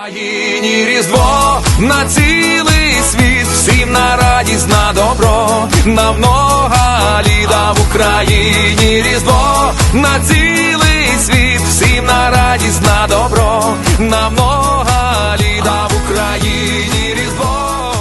Країні Різдво на цілий світ, всім на радість на добро, на много літа в Україні Різдво на цілий світ, всім на радість на добро, на много літа в Україні Різдво.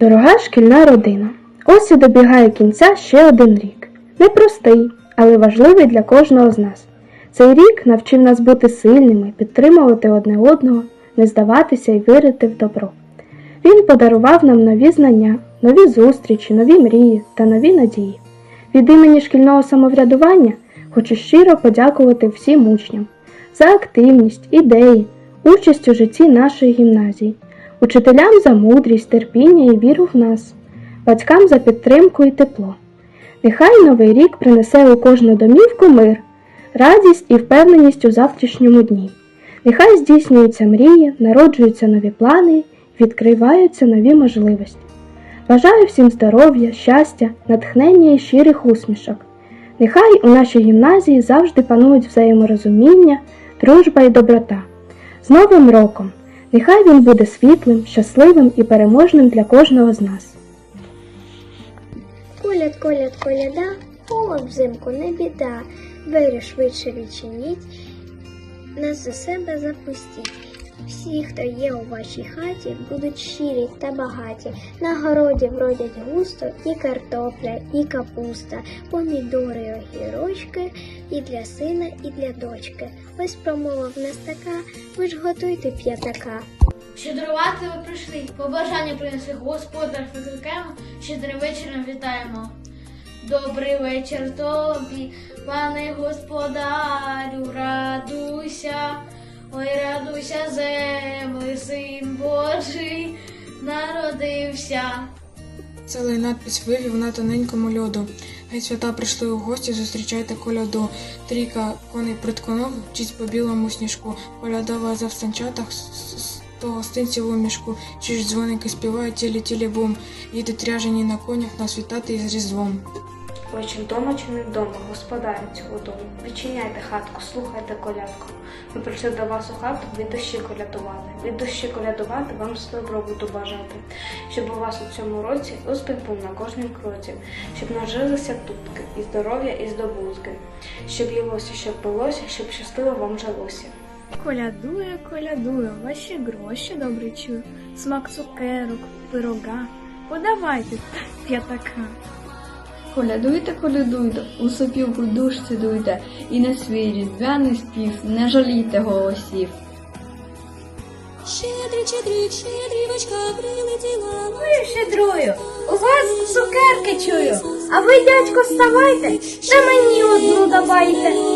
Дорога шкільна родина. Ось і добігає кінця ще один рік. Непростий, але важливий для кожного з нас. Цей рік навчив нас бути сильними, підтримувати одне одного, не здаватися і вірити в добро. Він подарував нам нові знання, нові зустрічі, нові мрії та нові надії. Від імені шкільного самоврядування хочу щиро подякувати всім учням за активність, ідеї, участь у житті нашої гімназії, учителям за мудрість, терпіння і віру в нас, батькам за підтримку і тепло. Нехай новий рік принесе у кожну домівку мир, радість і впевненість у завтрашньому дні. Нехай здійснюються мрії, народжуються нові плани, відкриваються нові можливості. Бажаю всім здоров'я, щастя, натхнення і щирих усмішок. Нехай у нашій гімназії завжди панують взаєморозуміння, дружба і доброта. З Новим роком! Нехай він буде світлим, щасливим і переможним для кожного з нас. Коляд, коляд, коляда, холод взимку не біда. Двері швидше відчиніть, нас за себе запустіть. Всі, хто є у вашій хаті, будуть щирі та багаті. На городі вродять густо і картопля, і капуста, помідори, огірочки, і для сина, і для дочки. Ось промова в ви ж готуйте п'ятака. Щедрувати ви прийшли, побажання принесли господар викликаємо, щедрим вечором вітаємо. Добрий вечір тобі, пане господарю, радуйся, ой, радуйся, земли, син Божий народився. Цілий надпись вивів на тоненькому льоду. Гей свята прийшли у гості, зустрічайте коляду. Трійка коней притконов, вчить по білому сніжку. Колядова за в санчатах, сто гостинців у мішку. Чи ж дзвоники співають тілі тілі бум. Їдуть ряжені на конях нас вітати із різдвом. Ви чи вдома, чи не вдома, господарі цього дому. Відчиняйте хатку, слухайте колядку. Ми прийшли до вас у хату від душі колядувати. Від душі колядувати вам добробуту бажати. Щоб у вас у цьому році успіх був на кожнім кроці, щоб нажилися тутки, і здоров'я, і здобутки, щоб їлося, щоб пилося, щоб щасливо вам жилося. Колядує, колядує, ваші гроші добре чую, смак цукерок, пирога. Подавайте п'ятака. Колядуйте, колядуйте, у сопілку душці дуйте, і на свій різдвяний спів не жалійте голосів. Щедрик, щедрик, щедрівочка прилетіла. Ой, щедрую, у вас цукерки чую, а ви, дядько, вставайте, та мені одну давайте.